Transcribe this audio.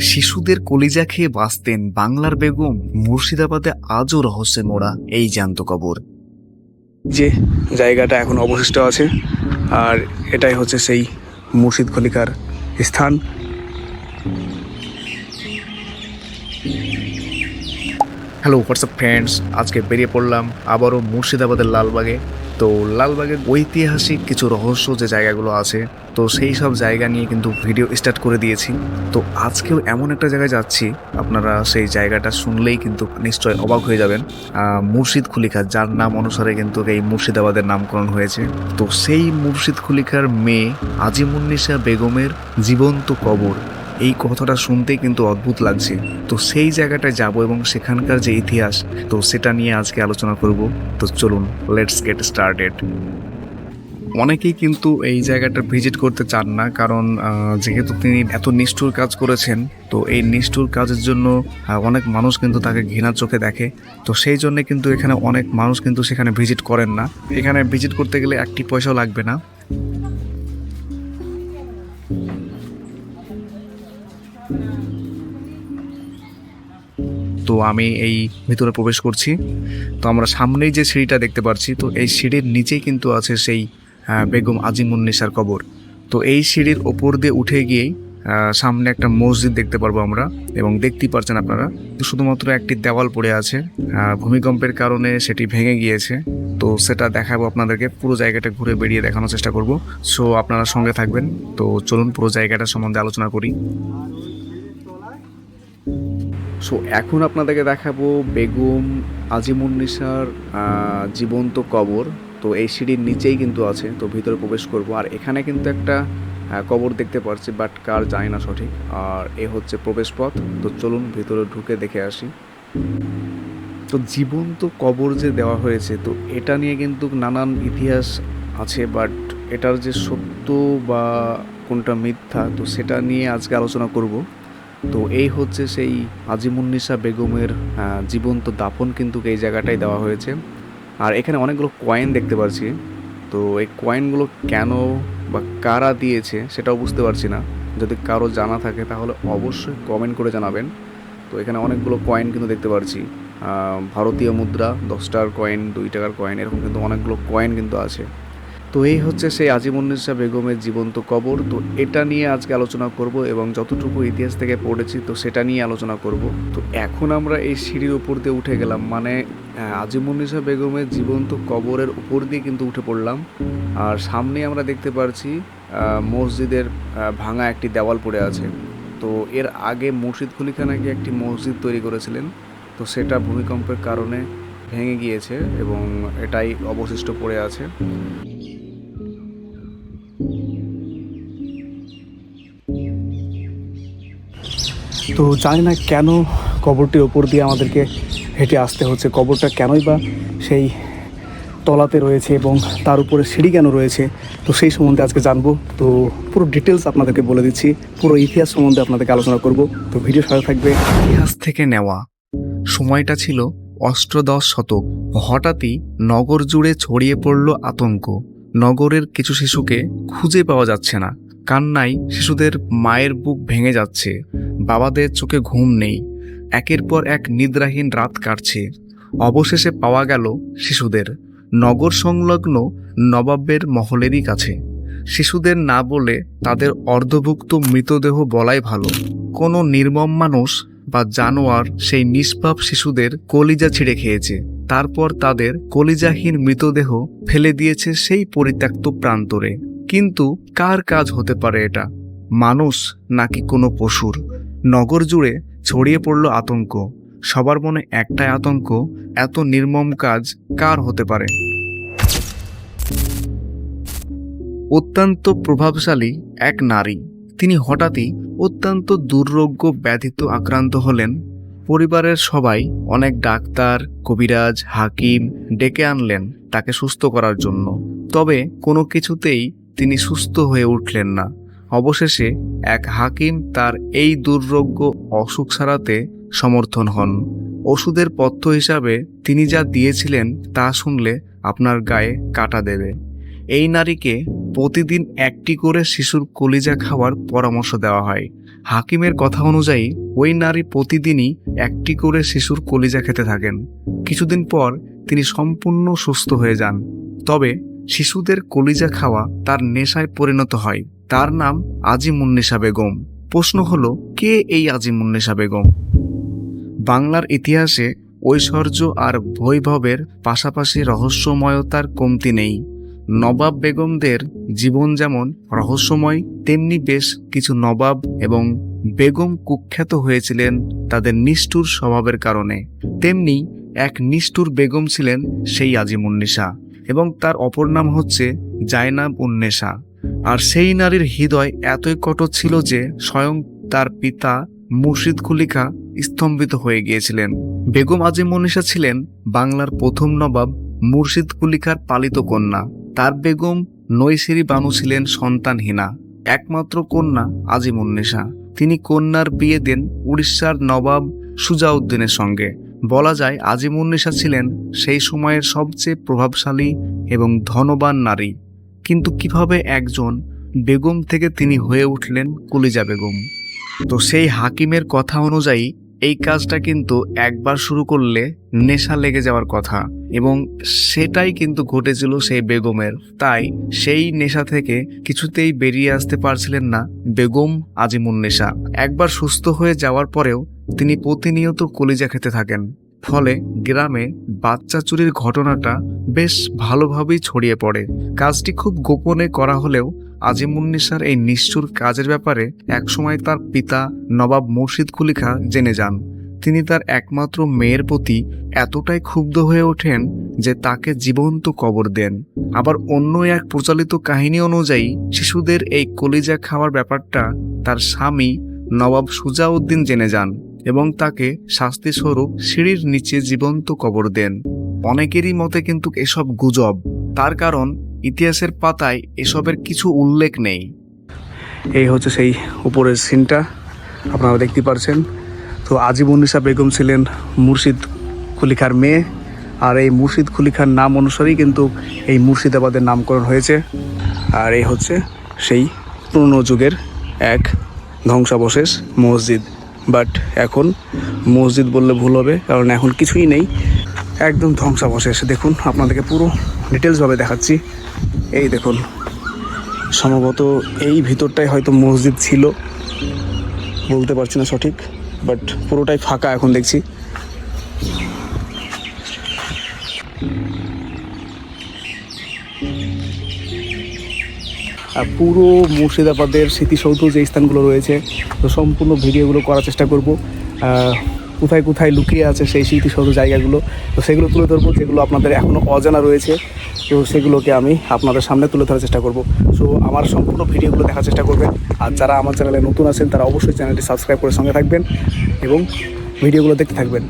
শিশুদের কলিজা খেয়ে বাঁচতেন বাংলার বেগম মুর্শিদাবাদে আজও রহস্যে মোড়া এই জ্যান্ত কবর। যে জায়গাটা এখন অবশিষ্ট আছে আর এটাই হচ্ছে সেই মুর্শিদ খলিকার স্থান। হ্যালো হোয়াটসঅ্যাপ ফ্রেন্ডস আজকে বেরিয়ে পড়লাম আবারও মুর্শিদাবাদের লালবাগে। তো লালবাগের ঐতিহাসিক কিছু রহস্য যে জায়গাগুলো আছে, তো সেই সব জায়গা নিয়ে কিন্তু ভিডিও স্টার্ট করে দিয়েছি। তো আজকেও এমন একটা জায়গায় যাচ্ছি, আপনারা সেই জায়গাটা শুনলেই কিন্তু নিশ্চয় অবাক হয়ে যাবেন। মুর্শিদ খুলিখা, যার নাম অনুসারে কিন্তু এই মুর্শিদাবাদের নামকরণ হয়েছে। তো সেই মুর্শিদ খুলিখার মেয়ে আজিমুন্নিসা বেগমের জীবন্ত কবর এই কথাটা শুনতেই কিন্তু অদ্ভুত লাগছে। তো সেই জায়গাটায় যাব এবং সেখানকার যে ইতিহাস, তো সেটা নিয়ে আজকে আলোচনা করব। তো চলুন লেটস গেট স্টার্টেড অনেকেই কিন্তু এই জায়গাটা ভিজিট করতে চান না, কারণ যেহেতু তিনি এত নিষ্ঠুর কাজ করেছেন, তো এই নিষ্ঠুর কাজের জন্য অনেক মানুষ কিন্তু তাকে ঘৃণার চোখে দেখে। তো সেই জন্য কিন্তু এখানে অনেক মানুষ কিন্তু সেখানে ভিজিট করেন না। এখানে ভিজিট করতে গেলে একটি পয়সাও লাগবে না। তো আমি এই ভিতরে প্রবেশ করছি। তো আমরা সামনেই যে সিঁড়িটা দেখতে পাচ্ছি তো এই সিঁড়ির নিচেই কিন্তু আছে সেই বেগম আজিমুন্নিসার কবর। তো এই সিঁড়ির ওপর দিয়ে উঠে গিয়েই সামনে একটা মসজিদ দেখতে পারব আমরা এবং দেখতেই পারছেন আপনারা। তো শুধুমাত্র একটি দেওয়াল পড়ে আছে ভূমিকম্পের কারণে সেটি ভেঙে গিয়েছে। তো সেটা দেখাবো আপনাদেরকে, পুরো জায়গাটা ঘুরে বেরিয়ে দেখানোর চেষ্টা করব। সো আপনারা সঙ্গে থাকবেন। তো চলুন পুরো জায়গাটা সম্বন্ধে আলোচনা করি। সো এখন আপনাদেরকে দেখাবো বেগম আজিমুন্নিসার জীবন্ত কবর। তো এই সিঁড়ির নিচেই কিন্তু আছে, তো ভিতরে প্রবেশ করব। আর এখানে কিন্তু একটা কবর দেখতে পাচ্ছি বাট কার জানি না সঠিক। আর এ হচ্ছে প্রবেশ পথ তো চলুন ভিতরে ঢুকে দেখে আসি। তো জীবন্ত কবর যে দেওয়া হয়েছে, তো এটা নিয়ে কিন্তু নানান ইতিহাস আছে বাট এটার যে সত্য বা কোনটা মিথ্যা, তো সেটা নিয়ে আজকে আলোচনা করব। তো এই হচ্ছে সেই আজিমুন্নিসা বেগমের জীবন্ত দাফন কিন্তু এই জায়গাটাই দেওয়া হয়েছে। আর এখানে অনেকগুলো কয়েন দেখতে পাচ্ছি তো এই কয়েনগুলো কেন বা কারা দিয়েছে সেটাও বুঝতে পারছি না। যদি কারও জানা থাকে তাহলে অবশ্যই কমেন্ট করে জানাবেন। তো এখানে অনেকগুলো কয়েন কিন্তু দেখতে পাচ্ছি ভারতীয় মুদ্রা, দশ টাকার কয়েন দুই টাকার কয়েন এরকম কিন্তু অনেকগুলো কয়েন কিন্তু আছে। তো এই হচ্ছে সেই আজিমুন্নিসা বেগমের জীবন্ত কবর। তো এটা নিয়ে আজকে আলোচনা করব এবং যতটুকু ইতিহাস থেকে পড়েছি, তো সেটা নিয়ে আলোচনা করব। তো এখন আমরা এই সিঁড়ির উপর দিয়ে উঠে গেলাম। মানে আজিমুন্নিসা বেগমের জীবন্ত কবরের উপর দিয়ে কিন্তু উঠে পড়লাম। আর সামনে আমরা দেখতে পারছি মসজিদের ভাঙা একটি দেওয়াল পড়ে আছে। তো এর আগে মুর্শিদ খুলিখা নাকি একটি মসজিদ তৈরি করেছিলেন। তো সেটা ভূমিকম্পের কারণে ভেঙে গিয়েছে এবং এটাই অবশিষ্ট পড়ে আছে। তো জানি না কেন কবরটির ওপর দিয়ে আমাদেরকে হেঁটে আসতে হচ্ছে। কবরটা কেনই বা সেই তলাতে রয়েছে এবং তার উপরে সিঁড়ি কেন রয়েছে? তো সেই সম্বন্ধে আজকে জানব। তো পুরো ডিটেলস আপনাদেরকে বলে দিচ্ছি। পুরো ইতিহাস সম্বন্ধে আপনাদেরকে আলোচনা করব। তো ভিডিও সাথে থাকবে। ইতিহাস থেকে নেওয়া। সময়টা ছিল অষ্টদশ শতক। হঠাৎই নগর জুড়ে ছড়িয়ে পড়ল আতঙ্ক। নগরের কিছু শিশুকে খুঁজে পাওয়া যাচ্ছে না। কান্নায় শিশুদের মায়ের বুক ভেঙে যাচ্ছে। বাবাদের চোখে ঘুম নেই। একের পর এক নিদ্রাহীন রাত কাটছে। অবশেষে পাওয়া গেল শিশুদের। নগর সংলগ্ন নবাবের মহলেরই কাছে। শিশুদের না বলে তাদের অর্ধভুক্ত মৃতদেহ বলাই ভালো। কোনো নির্মম মানুষ বা জানোয়ার সেই নিষ্পাপ শিশুদের কলিজা ছিঁড়ে খেয়েছে। তারপর তাদের কলিজাহীন মৃতদেহ ফেলে দিয়েছে সেই পরিত্যক্ত প্রান্তরে। কিন্তু কার কাজ হতে পারে এটা? মানুষ নাকি কোনো পশুর? নগর জুড়ে ছড়িয়ে পড়ল আতঙ্ক। সবার মনে একটাই আতঙ্ক, এত নির্মম কাজ কার হতে পারে? অত্যন্ত প্রভাবশালী এক নারী। তিনি হঠাৎই অত্যন্ত দুর্রোগ্য ব্যাধিত আক্রান্ত হলেন। পরিবারের সবাই অনেক ডাক্তার, কবিরাজ, হাকিম ডেকে আনলেন তাকে সুস্থ করার জন্য। তবে কোনো কিছুতেই তিনি সুস্থ হয়ে উঠলেন না। অবশেষে এক হাকিম তার এই দুর্রোগ্য অসুখ সারাতে সমর্থন হন। ওষুধের পথ্য হিসাবে তিনি যা দিয়েছিলেন তা শুনলে আপনার গায়ে কাটা দেবে। এই নারীকে প্রতিদিন একটি করে শিশুর কলিজা খাওয়ার পরামর্শ দেওয়া হয়। হাকিমের কথা অনুযায়ী, ওই নারী প্রতিদিনই একটি করে শিশুর কলিজা খেতে থাকেন। কিছুদিন পর তিনি সম্পূর্ণ সুস্থ হয়ে যান। তবে শিশুদের কলিজা খাওয়া তার নেশায় পরিণত হয়। তার নাম আজিমুন্নেশা বেগম। প্রশ্ন হলো, কে এই আজিমুন্নেশা বেগম? বাংলার ইতিহাসে ঐশ্বর্য আর বৈভবের পাশাপাশি রহস্যময়তার কমতি নেই। নবাব বেগমদের জীবন যেমন রহস্যময়, তেমনি বেশ কিছু নবাব এবং বেগম কুখ্যাত হয়েছিলেন তাদের নিষ্ঠুর স্বভাবের কারণে। তেমনি এক নিষ্ঠুর বেগম ছিলেন সেই আজিমুন্নেশা এবং তার অপর নাম হচ্ছে জায়নাব উন্নেশা আর সেই নারীর হৃদয় এতই কঠোর ছিল যে স্বয়ং তার পিতা মুর্শিদ কুলিখা স্তম্ভিত হয়ে গিয়েছিলেন। বেগম আজিমুন্নেশা ছিলেন বাংলার প্রথম নবাব মুর্শিদ কুলিখার পালিত কন্যা। তার বেগম নৈশেরি বানু ছিলেন সন্তানহীনা, একমাত্র কন্যা আজিমুন্নেশা তিনি কন্যার বিয়ে দেন উড়িষ্যার নবাব সুজাউদ্দিনের সঙ্গে। বলা যায় আজিমুন্নেশা ছিলেন সেই সময়ের সবচেয়ে প্রভাবশালী এবং ধনবান নারী। কিন্তু কীভাবে একজন বেগম থেকে তিনি হয়ে উঠলেন কুলিজা বেগম? তো সেই হাকিমের কথা অনুযায়ী এই কাজটা কিন্তু একবার শুরু করলে নেশা লেগে যাওয়ার কথা এবং সেটাই কিন্তু ঘটেছিল সেই বেগমের। তাই সেই নেশা থেকে কিছুতেই বেরিয়ে আসতে পারছিলেন না বেগম আজিমুন নেশা। একবার সুস্থ হয়ে যাওয়ার পরেও তিনি প্রতিনিয়ত কলিজা খেতে থাকেন। ফলে গ্রামে বাচ্চা চুরির ঘটনাটা বেশ ভালোভাবেই ছড়িয়ে পড়ে। কাজটি খুব গোপনে করা হলেও আজিমুন্নিসার এই নিষ্ঠুর কাজের ব্যাপারে একসময় তার পিতা নবাব মুর্শিদ কুলিখা জেনে যান। তিনি তার একমাত্র মেয়ের প্রতি এতটাই ক্ষুব্ধ হয়ে ওঠেন যে তাকে জীবন্ত কবর দেন। আবার অন্য এক প্রচলিত কাহিনী অনুযায়ী শিশুদের এই কলিজা খাওয়ার ব্যাপারটা তার স্বামী নবাব সুজাউদ্দিন জেনে যান। এবং তাকে শাস্তিস্বরূপ সিঁড়ির নিচে জীবন্ত কবর দেন। অনেকেরই মতে কিন্তু এসব গুজব। তার কারণ, ইতিহাসের পাতায় এসবের কিছু উল্লেখ নেই। এই হচ্ছে সেই উপরের সিনটা। আপনারা দেখতে পারছেন। তো আজিমুন্নিসা বেগম ছিলেন মুর্শিদ কুলিখার মেয়ে। আর এই মুর্শিদ খুলিখার নাম অনুসারেই কিন্তু এই মুর্শিদাবাদের নামকরণ হয়েছে। আর এই হচ্ছে সেই পুরনো যুগের এক ধ্বংসাবশেষ মসজিদ। বাট এখন মসজিদ বললে ভুল হবে, কারণ এখন কিছুই নেই। একদম ধ্বংসাবশেষ। দেখুন, আপনাদেরকে পুরো ডিটেলসভাবে দেখাচ্ছি। এই দেখুন, সম্ভবত এই ভিতরটাই হয়তো মসজিদ ছিল। বলতে পারছি না সঠিক, বাট পুরোটাই ফাঁকা এখন দেখছি। পুরো মুর্শিদাবাদের স্মৃতিসৌধ যে স্থানগুলো রয়েছে, তো সম্পূর্ণ ভিডিওগুলো করার চেষ্টা করব। কোথায় কোথায় লুকিয়ে আছে সেই স্মৃতিসৌধ জায়গাগুলো, তো সেগুলো তুলে ধরবো, যেগুলো আপনাদের এখনও অজানা রয়েছে, তো সেগুলোকে আমি আপনাদের সামনে তুলে ধরার চেষ্টা করব। সো আমার সম্পূর্ণ ভিডিওগুলো দেখার চেষ্টা করবেন, আর যারা আমার চ্যানেলে নতুন আছেন, তারা অবশ্যই চ্যানেলটি সাবস্ক্রাইব করে সঙ্গে থাকবেন এবং ভিডিওগুলো দেখতে থাকবেন।